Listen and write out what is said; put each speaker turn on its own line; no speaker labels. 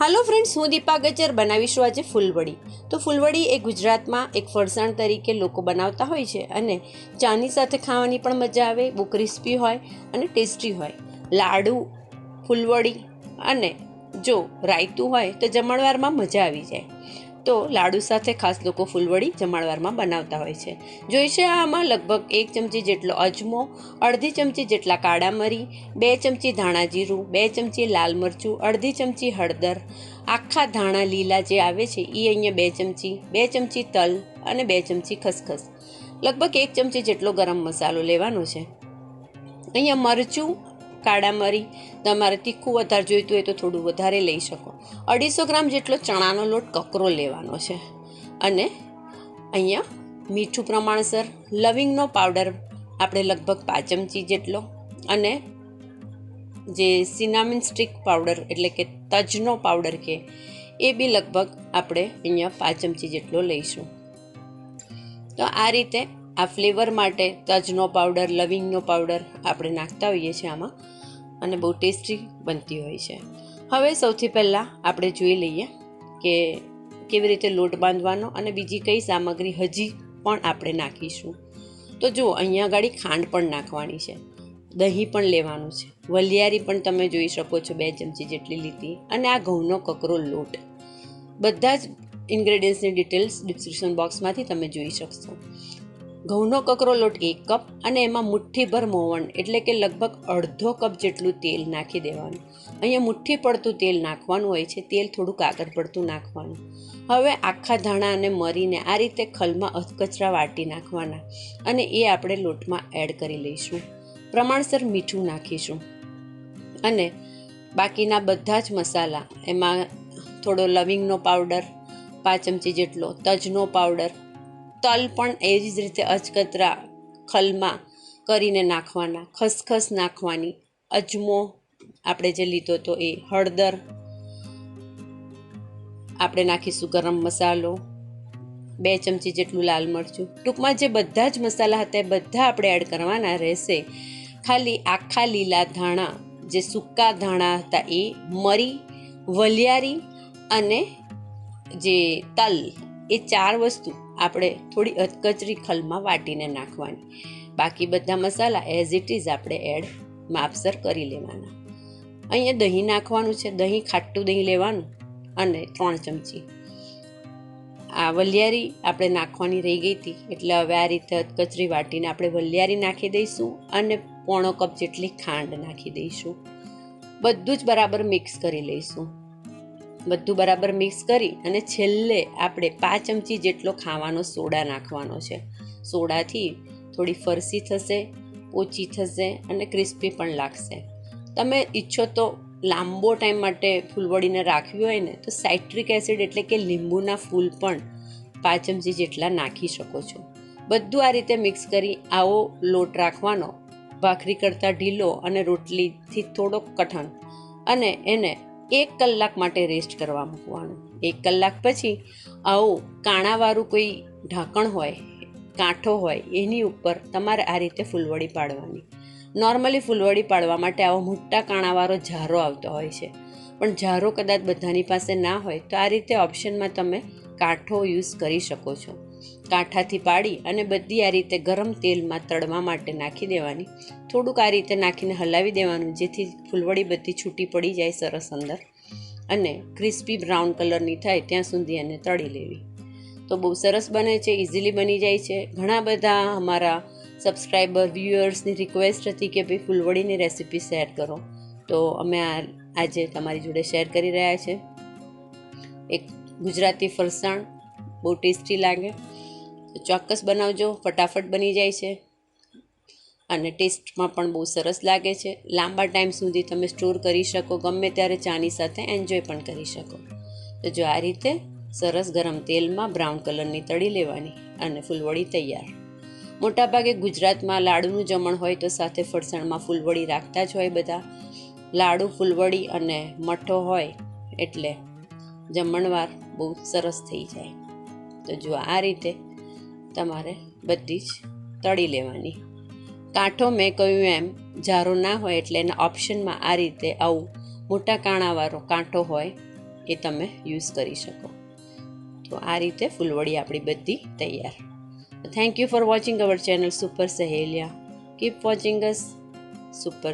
હાલો friends હું દીપા ગજર બનાવીશું આજે ફૂલવડી. તો ફૂલવડી એ ગુજરાતમાં એક ફરસાણ તરીકે લોકો બનાવતા હોય છે અને ચાની સાથે ખાવાની પણ મજા આવે, બહુ ક્રિસ્પી હોય અને ટેસ્ટી હોય. લાડુ, ફૂલવડી અને જો રાયતું હોય તો જમણવારમાં મજા આવી જાય. તો લાડુ સાથે ખાસ લોકો ફૂલવડી જમાડવારમાં બનાવતા હોય છે. જોઈ છે આમાં લગભગ એક ચમચી જેટલો અજમો, અડધી ચમચી જેટલા કાળા મરી, બે ચમચી ધાણા જીરું, બે ચમચી લાલ મરચું, અડધી ચમચી હળદર. આખા ધાણા લીલા જે આવે છે એ અહીંયા બે ચમચી બે ચમચી તલ અને બે ચમચી ખસખસ. લગભગ એક ચમચી જેટલો ગરમ મસાલો લેવાનો છે. અહીંયા મરચું કાળા મરી તમારે તીખું વધારે જોઈતું હોય તો થોડું વધારે લઈ શકો. અઢીસો ગ્રામ જેટલો ચણાનો લોટ કકરો લેવાનો છે. અને અહીંયા મીઠું પ્રમાણસર લવિંગનો પાવડર આપણે લગભગ પાંચ ચમચી જેટલો અને જે સિનામિન સ્ટિક પાવડર એટલે કે તજનો પાવડર કે એ બી લગભગ આપણે અહીંયા પાંચ ચમચી જેટલો લઈશું. તો આ રીતે આ ફ્લેવર માટે તજનો પાવડર, લવિંગનો પાવડર આપણે નાખતા હોઈએ છીએ આમાં. અને બહુ ટેસ્ટી બનતી હોય છે. હવે સૌથી પહેલાં આપણે જોઈ લઈએ કે કેવી રીતે લોટ બાંધવાનો અને બીજી કઈ સામગ્રી હજી પણ આપણે નાખીશું. તો જુઓ, અહીંયા આગળ ખાંડ પણ નાખવાની છે. દહીં પણ લેવાનું છે. વલિયારી પણ તમે જોઈ શકો છો બે ચમચી જેટલી લીધી અને આ ઘઉંનો કકરો લોટ. બધા જ ઇન્ગ્રેડિયન્ટ્સની ડિટેલ્સ ડિસ્ક્રિપ્શન બોક્સમાંથી તમે જોઈ શકશો. ઘઉંનો કકરો લોટ એક કપ અને એમાં મુઠ્ઠીભર મોવણ, એટલે કે લગભગ અડધો કપ જેટલું તેલ નાખી દેવાનું. અહીંયા મુઠ્ઠી પડતું તેલ નાખવાનું હોય છે, તેલ થોડુંક આગળ પડતું નાખવાનું. હવે આખા ધાણા અને મરીને આ રીતે ખલમાં અધકચરા વાટી નાખવાના અને એ આપણે લોટમાં એડ કરી લઈશું. પ્રમાણસર મીઠું નાખીશું. અને બાકીના બધા જ મસાલા, એમાં થોડો લવિંગનો પાવડર, પાંચ ચમચી જેટલો તજનો પાવડર તલ પણ એ જ રીતે અચકતરા ખલમાં કરીને નાખવાના, ખસખસ નાખવાની. અજમો આપણે જે લીધો તો એ હળદર આપણે નાખીશું ગરમ મસાલો, બે ચમચી જેટલું લાલ મરચું. ટૂંકમાં જે બધા જ મસાલા હતા એ બધા આપણે એડ કરવાના રહેશે. ખાલી આખા લીલા ધાણા, જે સૂકા ધાણા હતા એ મરી, વલિયારી અને જે તલ, એ ચાર વસ્તુ. આપણે થોડી અધકચરી ખલમાં વાટીને નાખવાની. બાકી બધા મસાલા એઝ ઇટ ઇઝ આપણે એડ માપસર કરી લેવાના. અહીંયા દહીં નાખવાનું છે, દહીં ખાટું દહીં લેવાનું અને ત્રણ ચમચી. આ વલિયારી આપણે નાખવાની રહી ગઈ હતી, એટલે હવે આ રીતે અધકચરી વાટીને આપણે વલિયારી નાખી દઈશું અને પોણો કપ જેટલી ખાંડ નાખી દઈશું. બધું જ બરાબર મિક્સ કરી લઈશું. બધું બરાબર મિક્સ કરી અને છેલ્લે આપણે પાંચ ચમચી જેટલો ખાવાનો સોડા નાખવાનો છે. સોડાથી થોડી ફરસી થશે ઓછી થશે અને ક્રિસ્પી પણ લાગશે. તમે ઈચ્છો તો લાંબો ટાઈમ માટે ફૂલવડીને રાખવી હોય ને, તો સાઇટ્રિક એસિડ એટલે કે લીંબુના ફૂલ પણ પાંચ ચમચી જેટલા નાખી શકો છો. બધું આ રીતે મિક્સ કરી આવો લોટ રાખવાનો. ભાખરી કરતાં ઢીલો અને રોટલીથી થોડોક કઠણ. અને એને એક કલાક માટે રેસ્ટ કરવા મૂકવાનું. એક કલાક પછી આવું કાણાવાળું કોઈ ઢાંકણ હોય, કાંઠો હોય, એની ઉપર તમારે આ રીતે ફૂલવડી પાડવાની. નોર્મલી ફૂલવડી પાડવા માટે આવો મોટા કાણાવાળો ઝારો આવતો હોય છે. પણ ઝારો કદાચ બધાની પાસે ના હોય, તો આ રીતે ઓપ્શનમાં તમે કાંઠો યુઝ કરી શકો છો. કાંઠાથી પાડી અને બધી આ રીતે ગરમ તેલમાં તળવા માટે નાખી દેવાની. થોડુંક આ રીતે નાખીને હલાવી દેવાનું, જેથી ફૂલવડી બધી છૂટી પડી જાય સરસ અંદર અને ક્રિસ્પી બ્રાઉન કલરની થાય ત્યાં સુધી એને તળી લેવી. તો બહુ સરસ બને છે ઇઝીલી બની જાય છે. ઘણા બધા અમારા સબસ્ક્રાઈબર વ્યુઅર્સની રિક્વેસ્ટ હતી કે ભાઈ ફૂલવડીની રેસીપી શેર કરો. તો અમે આ આજે તમારી જોડે શેર કરી રહ્યા છે. એક ગુજરાતી ફરસાણ બહુ ટેસ્ટી લાગે. ચોક્કસ બનાવજો, ફટાફટ બની જાય છે. અને ટેસ્ટમાં પણ બહુ સરસ લાગે છે. લાંબા ટાઈમ સુધી તમે સ્ટોર કરી શકો, ગમે ત્યારે ચાની સાથે એન્જોય પણ કરી શકો. તો જો આ રીતે સરસ ગરમ તેલમાં બ્રાઉન કલરની તળી લેવાની અને ફૂલવડી તૈયાર. મોટાભાગે ગુજરાતમાં લાડુનું જમણ હોય તો સાથે ફરસાણમાં ફૂલવડી રાખતા જ હોય બધા. લાડુ ફૂલવડી અને મઠો હોય એટલે જમણવાર બહુ સરસ થઈ જાય. તો જો આ રીતે તમારે બધી જ તળી લેવાની. કાંઠો મેં કહ્યું એમ, જારો ના હોય એટલે એના ઓપ્શનમાં આ રીતે આવું મોટા કાણાવાળો કાંઠો હોય એ તમે યુઝ કરી શકો. તો આ રીતે ફૂલવડી આપણી બધી તૈયાર. Thank you for watching our channel super Saheliya keep watching us super